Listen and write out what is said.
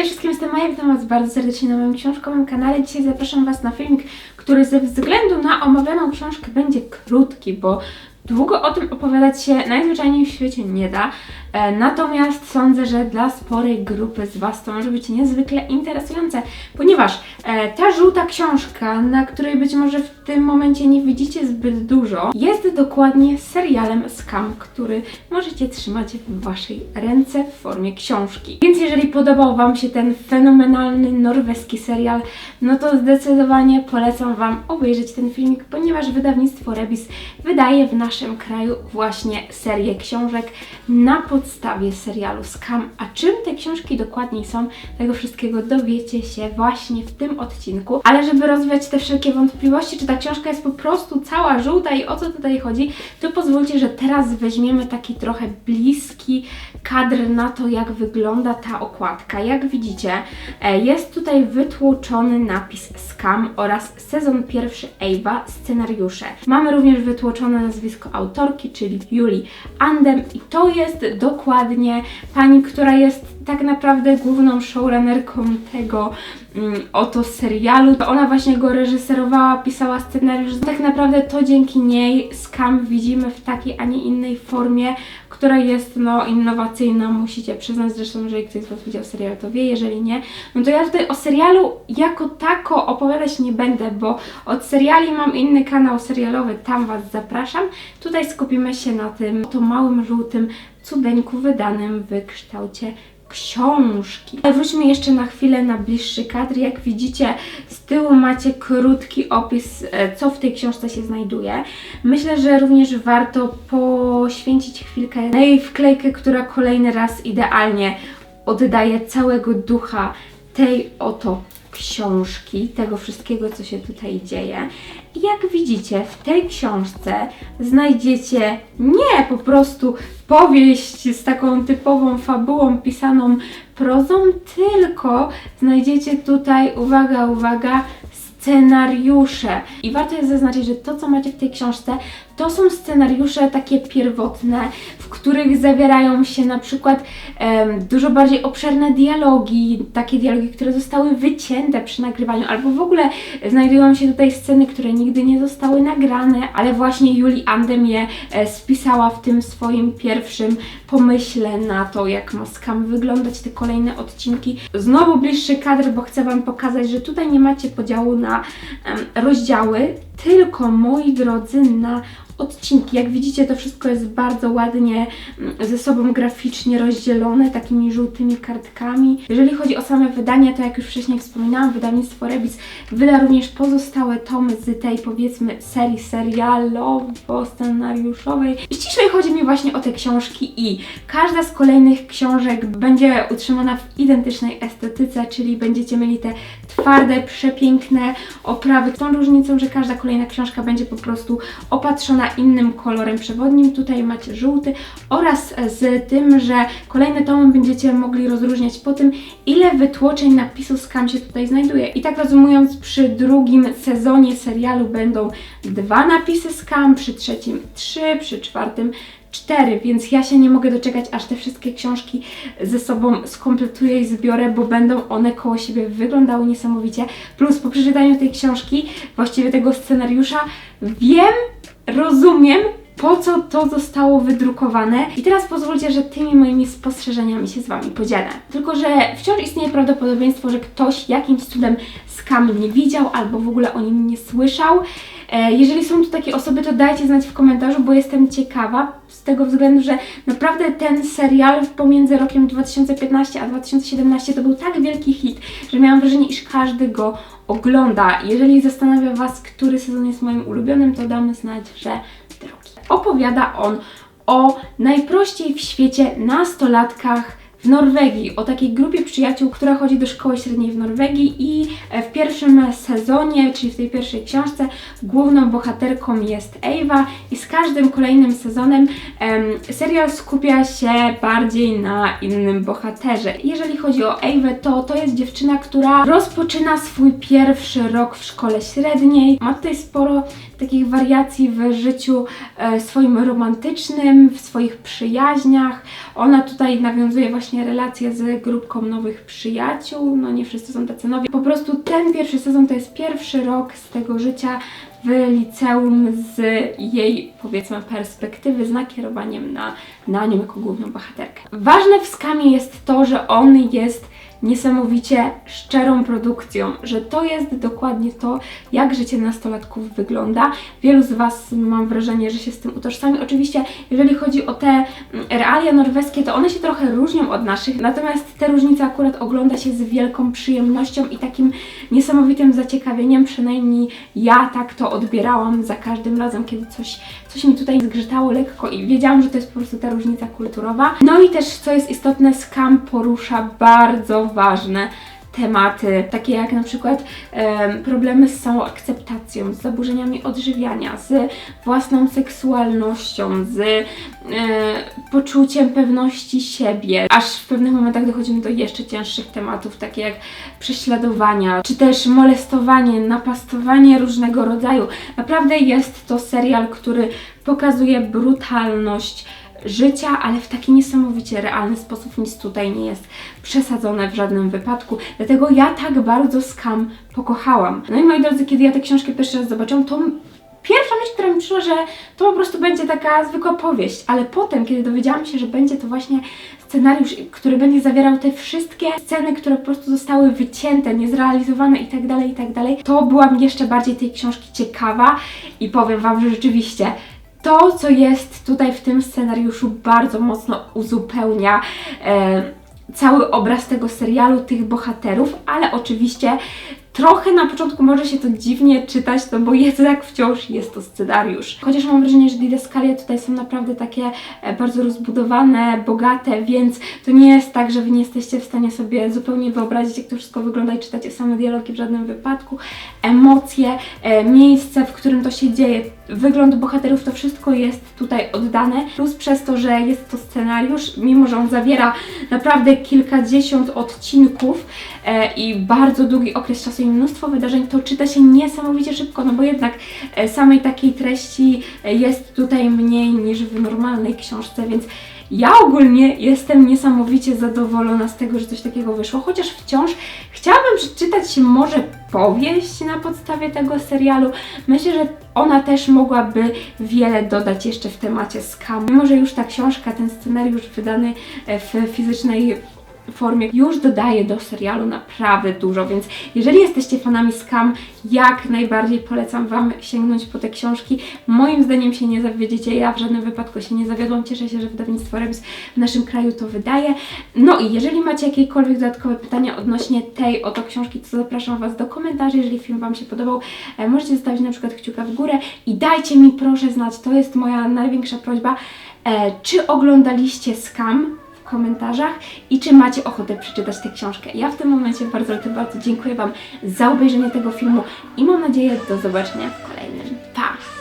Cześć wszystkim, jestem Maja, witam Was bardzo serdecznie na moim książkowym kanale. Dzisiaj zapraszam Was na filmik, który ze względu na omawianą książkę będzie krótki, bo długo o tym opowiadać się najzwyczajniej w świecie nie da. E, Natomiast sądzę, że dla sporej grupy z Was to może być niezwykle interesujące, ponieważ e, ta żółta książka, na której być może w tym momencie nie widzicie zbyt dużo, jest dokładnie serialem Scam, który możecie trzymać w Waszej ręce w formie książki. Więc jeżeli podobał Wam się ten fenomenalny norweski serial, no to zdecydowanie polecam Wam obejrzeć ten filmik, ponieważ wydawnictwo Rebis wydaje w naszym kraju właśnie serię książek na podstawie serialu Scam. A czym te książki dokładniej są, tego wszystkiego dowiecie się właśnie w tym odcinku. Ale żeby rozwiać te wszelkie wątpliwości, czy ta książka jest po prostu cała żółta i o co tutaj chodzi, to pozwólcie, że teraz weźmiemy taki trochę bliski kadr na to, jak wygląda ta okładka. Jak widzicie, e, jest tutaj wytłoczony napis Scam oraz sezon pierwszy Ewa, scenariusze. Mamy również wytłoczone nazwisko autorki, czyli Julie Andem i to jest dokładnie. Pani, która jest tak naprawdę główną showrunnerką tego oto serialu. To ona właśnie go reżyserowała, pisała scenariusz. Tak naprawdę to dzięki niej Scam widzimy w takiej, a nie innej formie, która jest no innowacyjna, musicie przyznać. Zresztą, jeżeli ktoś z Was widział serial, to wie, jeżeli nie, no to ja tutaj o serialu jako tako opowiadać nie będę, bo od seriali mam inny kanał serialowy, tam Was zapraszam. Tutaj skupimy się na tym oto małym, żółtym cudeńku wydanym w kształcie książki. Ale Wróćmy jeszcze na chwilę na bliższy kadr. Jak widzicie, z tyłu macie krótki opis, e, co w tej książce się znajduje. Myślę, że również warto poświęcić chwilkę na jej wklejkę, która kolejny raz idealnie oddaje całego ducha tej oto książki, tego wszystkiego, co się tutaj dzieje. I jak widzicie, w tej książce znajdziecie nie po prostu powieść z taką typową fabułą pisaną prozą, tylko znajdziecie tutaj, uwaga, uwaga, scenariusze. I warto jest zaznaczyć, że to, co macie w tej książce, to są scenariusze takie pierwotne, w których zawierają się na przykład em, dużo bardziej obszerne dialogi, takie dialogi, które zostały wycięte przy nagrywaniu, albo w ogóle znajdują się tutaj sceny, które nigdy nie zostały nagrane, ale właśnie Julie Andem je e, spisała w tym swoim pierwszym pomyśle na to, jak ma skam wyglądać te kolejne odcinki. Znowu bliższy kadr, bo chcę Wam pokazać, że tutaj nie macie podziału na em, rozdziały, tylko moi drodzy na odcinki. Jak widzicie, to wszystko jest bardzo ładnie mm, ze sobą graficznie rozdzielone takimi żółtymi kartkami. Jeżeli chodzi o same wydania, to jak już wcześniej wspominałam, wydawnictwo Rebis wyda również pozostałe tomy z tej powiedzmy serii serialowo-scenariuszowej. Ściślej chodzi mi właśnie o te książki i każda z kolejnych książek będzie utrzymana w identycznej estetyce, czyli będziecie mieli te twarde, przepiękne oprawy. Z tą różnicą, że każda kolejna książka będzie po prostu opatrzona innym kolorem przewodnim. Tutaj macie żółty oraz z tym, że kolejne tomy będziecie mogli rozróżniać po tym, ile wytłoczeń napisu Scam się tutaj znajduje. I tak rozumując, przy drugim sezonie serialu będą dwa napisy Scam, przy trzecim trzy, przy czwartym cztery, więc ja się nie mogę doczekać, aż te wszystkie książki ze sobą skompletuję i zbiorę, bo będą one koło siebie wyglądały niesamowicie. Plus po przeczytaniu tej książki, właściwie tego scenariusza, wiem, rozumiem, po co to zostało wydrukowane. I teraz pozwólcie, że tymi moimi spostrzeżeniami się z Wami podzielę. Tylko, że wciąż istnieje prawdopodobieństwo, że ktoś jakimś cudem skam nie widział albo w ogóle o nim nie słyszał. E, Jeżeli są tu takie osoby, to dajcie znać w komentarzu, bo jestem ciekawa z tego względu, że naprawdę ten serial pomiędzy rokiem 2015 a 2017 to był tak wielki hit, że miałam wrażenie, iż każdy go ogląda. Jeżeli zastanawia Was, który sezon jest moim ulubionym, to damy znać, że. Opowiada on o najprościej w świecie nastolatkach w Norwegii, o takiej grupie przyjaciół, która chodzi do szkoły średniej w Norwegii i e, w pierwszym sezonie, czyli w tej pierwszej książce, główną bohaterką jest Ewa i z każdym kolejnym sezonem em, serial skupia się bardziej na innym bohaterze. Jeżeli chodzi o Ewę, to to jest dziewczyna, która rozpoczyna swój pierwszy rok w szkole średniej. Ma tutaj sporo takich wariacji w życiu e, swoim romantycznym, w swoich przyjaźniach. Ona tutaj nawiązuje właśnie relacje z grupką nowych przyjaciół. No nie wszyscy są tacy nowi. Po prostu ten pierwszy sezon to jest pierwszy rok z tego życia w liceum z jej, powiedzmy, perspektywy, z nakierowaniem na, na nią jako główną bohaterkę. Ważne w Skamie jest to, że on jest niesamowicie szczerą produkcją, że to jest dokładnie to, jak życie nastolatków wygląda. Wielu z Was mam wrażenie, że się z tym utożsami. Oczywiście, jeżeli chodzi o te mm, realia norweskie, to one się trochę różnią od naszych, natomiast te różnice akurat ogląda się z wielką przyjemnością i takim niesamowitym zaciekawieniem, przynajmniej ja tak to odbierałam za każdym razem, kiedy coś, coś mi tutaj zgrzytało lekko i wiedziałam, że to jest po prostu ta różnica kulturowa. No i też, co jest istotne, Skam porusza bardzo ważne tematy, takie jak na przykład em, problemy z samoakceptacją, z zaburzeniami odżywiania, z własną seksualnością, z e, poczuciem pewności siebie, aż w pewnych momentach dochodzimy do jeszcze cięższych tematów, takie jak prześladowania, czy też molestowanie, napastowanie różnego rodzaju. Naprawdę jest to serial, który pokazuje brutalność życia, ale w taki niesamowicie realny sposób nic tutaj nie jest przesadzone w żadnym wypadku. Dlatego ja tak bardzo Skam pokochałam. No i moi drodzy, kiedy ja tę książkę pierwszy raz zobaczyłam, to pierwsza myśl, która mi przyszła, że to po prostu będzie taka zwykła powieść, ale potem, kiedy dowiedziałam się, że będzie to właśnie scenariusz, który będzie zawierał te wszystkie sceny, które po prostu zostały wycięte, niezrealizowane i tak dalej, i tak dalej, to byłam jeszcze bardziej tej książki ciekawa i powiem Wam, że rzeczywiście to, co jest tutaj w tym scenariuszu, bardzo mocno uzupełnia e, cały obraz tego serialu, tych bohaterów, ale oczywiście trochę na początku może się to dziwnie czytać, no bo jednak wciąż jest to scenariusz. Chociaż mam wrażenie, że didaskalia tutaj są naprawdę takie e, bardzo rozbudowane, bogate, więc to nie jest tak, że Wy nie jesteście w stanie sobie zupełnie wyobrazić, jak to wszystko wygląda i czytacie same dialogi w żadnym wypadku. Emocje, e, miejsce, w którym to się dzieje, wygląd bohaterów, to wszystko jest tutaj oddane. Plus przez to, że jest to scenariusz, mimo że on zawiera naprawdę kilkadziesiąt odcinków e, i bardzo długi okres czasu i mnóstwo wydarzeń, to czyta się niesamowicie szybko, no bo jednak e, samej takiej treści e, jest tutaj mniej niż w normalnej książce, więc ja ogólnie jestem niesamowicie zadowolona z tego, że coś takiego wyszło, chociaż wciąż chciałabym przeczytać może powieść na podstawie tego serialu. Myślę, że ona też mogłaby wiele dodać jeszcze w temacie skam. Mimo, że już ta książka, ten scenariusz wydany e, w fizycznej formie już dodaje do serialu naprawdę dużo, więc jeżeli jesteście fanami Skam, jak najbardziej polecam Wam sięgnąć po te książki. Moim zdaniem się nie zawiedziecie, ja w żadnym wypadku się nie zawiodłam, cieszę się, że wydawnictwo Rebs w naszym kraju to wydaje. No i jeżeli macie jakiekolwiek dodatkowe pytania odnośnie tej oto książki, to zapraszam Was do komentarzy, jeżeli film Wam się podobał, e, możecie zostawić na przykład kciuka w górę i dajcie mi proszę znać, to jest moja największa prośba, e, czy oglądaliście Skam? Komentarzach i czy macie ochotę przeczytać tę książkę. Ja w tym momencie bardzo, bardzo dziękuję Wam za obejrzenie tego filmu i mam nadzieję do zobaczenia w kolejnym. Pa!